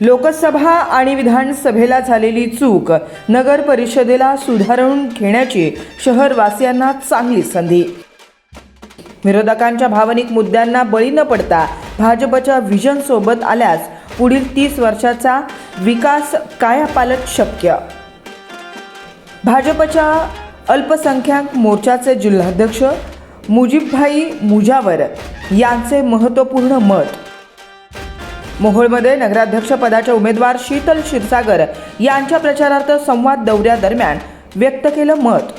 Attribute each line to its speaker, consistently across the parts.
Speaker 1: लोकसभा आणि विधानसभेला झालेली चूक नगर परिषदेला सुधारून घेण्याची शहरवासियांना चांगली संधी. विरोधकांच्या भावनिक मुद्द्यांना बळी न पडता भाजपच्या व्हिजन सोबत आल्यास पुढील तीस वर्षाचा विकास कायापालट शक्य. भाजपच्या अल्पसंख्याक मोर्चाचे जिल्हाध्यक्ष मुजीबभाई मुजावर यांचे महत्त्वपूर्ण मत मोहोळमध्ये नगराध्यक्षपदाच्या उमेदवार शीतल क्षीरसागर यांच्या प्रचारार्थ संवाद दौऱ्यादरम्यान व्यक्त केलं मत.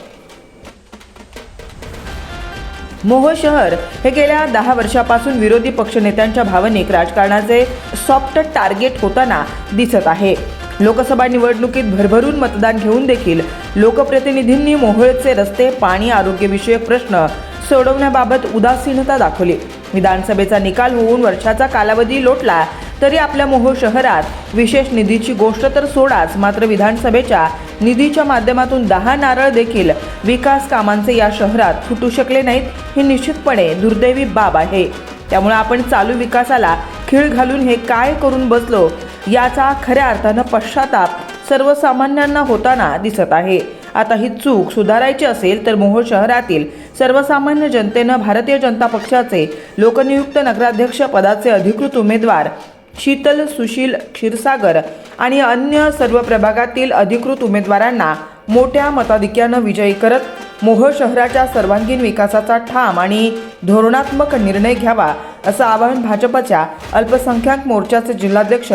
Speaker 1: मोहोळ शहर हे गेल्या दहा वर्षापासून विरोधी पक्षनेत्यांच्या भावनिक राजकारणाचे सॉफ्ट टार्गेट होताना दिसत आहे. लोकसभा निवडणुकीत भरभरून मतदान घेऊन देखील लोकप्रतिनिधींनी मोहोळचे रस्ते पाणी आरोग्यविषयक प्रश्न सोडवण्याबाबत उदासीनता दाखवली. विधानसभेचा निकाल होऊन वर्षाचा कालावधी लोटला तरी आपल्या मोहोळ शहरात विशेष निधीची गोष्ट तर सोडाच मात्र विधानसभेच्या निधीच्या माध्यमातून दहा नारळ देखील विकास कामांचे या शहरात फुटू शकले नाहीत ही निश्चितपणे दुर्दैवी बाब आहे. त्यामुळे आपण चालू विकासाला खीळ घालून हे काय करून बसलो याचा खऱ्या अर्थानं पश्चाताप सर्वसामान्यांना होताना दिसत आहे. आता ही चूक सुधारायची असेल तर मोहोळ शहरातील सर्वसामान्य जनतेनं भारतीय जनता पक्षाचे लोकनियुक्त नगराध्यक्ष पदाचे अधिकृत उमेदवार शीतल सुशील क्षीरसागर आणि अन्य सर्व प्रभागातील अधिकृत उमेदवारांना मोठ्या मताधिक्यानं विजयी करत मोहोळ शहराच्या सर्वांगीण विकासाचा ठाम आणि धोरणात्मक निर्णय घ्यावा असं आवाहन भाजपच्या अल्पसंख्याक मोर्चाचे जिल्हाध्यक्ष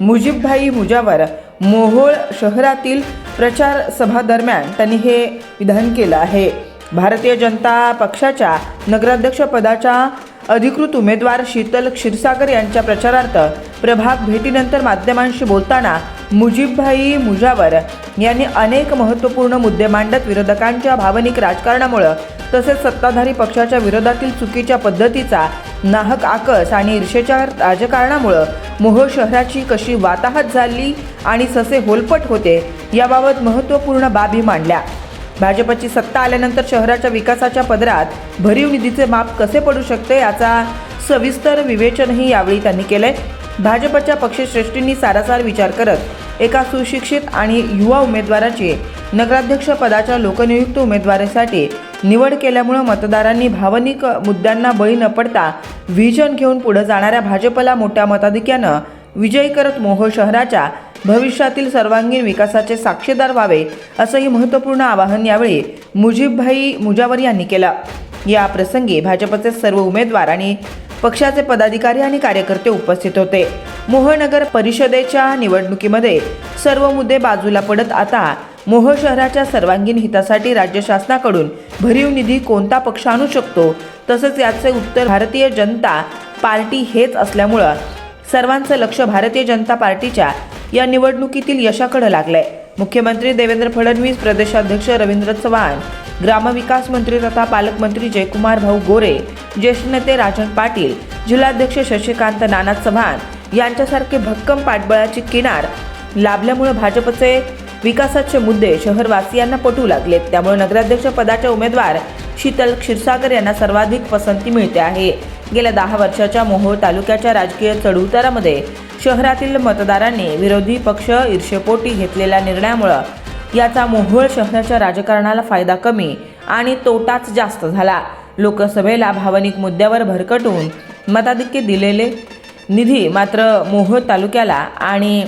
Speaker 1: मुजीबभाई मुजावर मोहोळ शहरातील प्रचार सभा दरम्यान त्यांनी हे विधान केलं आहे. भारतीय जनता पक्षाच्या नगराध्यक्षपदाच्या अधिकृत उमेदवार शीतल क्षीरसागर यांच्या प्रचारार्थ प्रभाग भेटीनंतर माध्यमांशी बोलताना मुजीबभाई मुजावर यांनी अनेक महत्त्वपूर्ण मुद्दे मांडत विरोधकांच्या भावनिक राजकारणामुळं तसेच सत्ताधारी पक्षाच्या विरोधातील चुकीच्या पद्धतीचा नाहक आकस आणि ईर्षेच्या राजकारणामुळं मोहोळ शहराची कशी वाताहत झाली आणि ससे होलपट होते याबाबत महत्त्वपूर्ण बाबी मांडल्या. भाजपची सत्ता आल्यानंतर शहराच्या विकासाच्या पदरात भरीव निधीचे माप कसे पडू शकते याचा सविस्तर विवेचनही यावेळी त्यांनी केलंय. भाजपच्या पक्षश्रेष्ठींनी सारासार विचार करत एका सुशिक्षित आणि युवा उमेदवाराची नगराध्यक्ष पदाच्या लोकनियुक्त उमेदवारासाठी निवड केल्यामुळं मतदारांनी भावनिक मुद्द्यांना बळी न पडता व्हिजन घेऊन पुढे जाणाऱ्या भाजपला मोठ्या मताधिक्यानं विजयी करत मोहोळ शहराच्या भविष्यातील सर्वांगीण विकासाचे साक्षीदार व्हावे असंही महत्त्वपूर्ण आवाहन यावेळी मुजीबभाई मुजावर यांनी केलं. या प्रसंगी भाजपचे सर्व उमेदवार आणि पक्षाचे पदाधिकारी आणि कार्यकर्ते उपस्थित होते. मोहनगर परिषदेच्या निवडणुकीमध्ये सर्व मुद्दे बाजूला पडत आता मोह शहराच्या सर्वांगीण हितासाठी राज्य शासनाकडून भरीव निधी कोणता पक्ष आणू शकतो तसंच याचे उत्तर भारतीय जनता पार्टी हेच असल्यामुळं सर्वांचं लक्ष भारतीय जनता पार्टीच्या या निवडणुकीतील यशाकडे लागलंय. मुख्यमंत्री देवेंद्र फडणवीस प्रदेशाध्यक्ष रवींद्र चव्हाण ग्रामविकास मंत्री तथा पालकमंत्री जयकुमार भाऊ गोरे ज्येष्ठ नेते राजन पाटील जिल्हाध्यक्ष शशिकांत नाना चव्हाण यांच्यासारखे भक्कम पाठबळाची किनार लाभल्यामुळे भाजपचे विकासाचे मुद्दे शहरवासियांना पटू लागलेत. त्यामुळे नगराध्यक्ष पदाच्या उमेदवार शीतल क्षीरसागर यांना सर्वाधिक पसंती मिळते आहे. गेल्या दहा वर्षाच्या मोहोळ तालुक्याच्या राजकीय चढउतारामध्ये शहरातील मतदारांनी विरोधी पक्ष ईर्षेपोटी घेतलेल्या निर्णयामुळं याचा मोहोळ शहराच्या राजकारणाला फायदा कमी आणि तोटाच जास्त झाला. लोकसभेला भावनिक मुद्द्यावर भरकटून मताधिक्य दिलेले निधी मात्र मोहोळ तालुक्याला आणि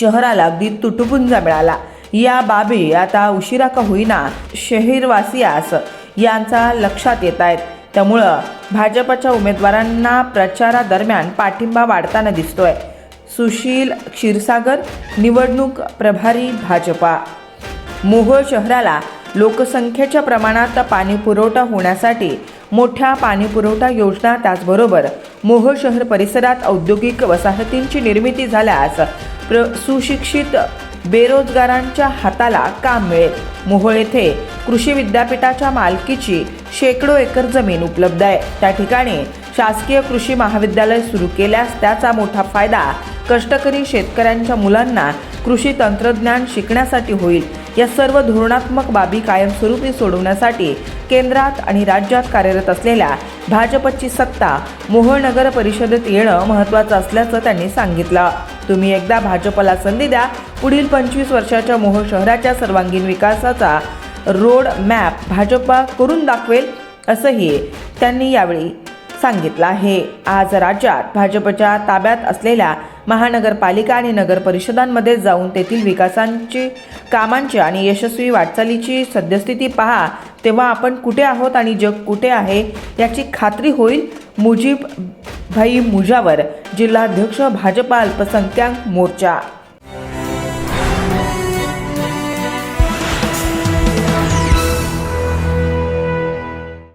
Speaker 1: शहराला अगदी तुटपुंजा मिळाला. या बाबी आता उशिरा का होईना शहरवासियास यांचा लक्षात येत आहेत. त्यामुळं भाजपच्या उमेदवारांना प्रचारादरम्यान पाठिंबा वाढताना दिसतोय. सुशील क्षीरसागर निवडणूक प्रभारी भाजपा. मोहोळ शहराला लोकसंख्येच्या प्रमाणात पाणी पुरवठा होण्यासाठी मोठ्या पाणीपुरवठा योजना त्याचबरोबर मोहोळ शहर परिसरात औद्योगिक वसाहतींची निर्मिती झाल्यास प्र सुशिक्षित बेरोजगारांच्या हाताला काम मिळेल. मोहोळ येथे कृषी विद्यापीठाच्या मालकीची शेकडो एकर जमीन उपलब्ध आहे. त्या ठिकाणी शासकीय कृषी महाविद्यालय सुरू केल्यास त्याचा मोठा फायदा कष्टकरी शेतकऱ्यांच्या मुलांना कृषी तंत्रज्ञान शिकण्यासाठी होईल. या सर्व धोरणात्मक बाबी कायमस्वरूपी सोडवण्यासाठी केंद्रात आणि राज्यात कार्यरत असलेल्या भाजपची सत्ता मोहनगर परिषदेत येणं महत्त्वाचं असल्याचं त्यांनी सांगितलं. तुम्ही एकदा भाजपला संधी द्या. पुढील पंचवीस वर्षाच्या मोहोळ शहराच्या सर्वांगीण विकासाचा रोड मॅप भाजपा करून दाखवेल असंही त्यांनी यावेळी सांगितलं आहे. आज राज्यात भाजपच्या ताब्यात असलेल्या महानगरपालिका आणि नगर परिषदांमध्ये जाऊन तेथील विकासांची कामांची आणि यशस्वी वाटचालीची सद्यस्थिती पहा. तेव्हा आपण कुठे आहोत आणि जग कुठे आहे याची खात्री होईल. मुजीब भाई मुजावर जिल्हाध्यक्ष भाजपा अल्पसंख्याक मोर्चा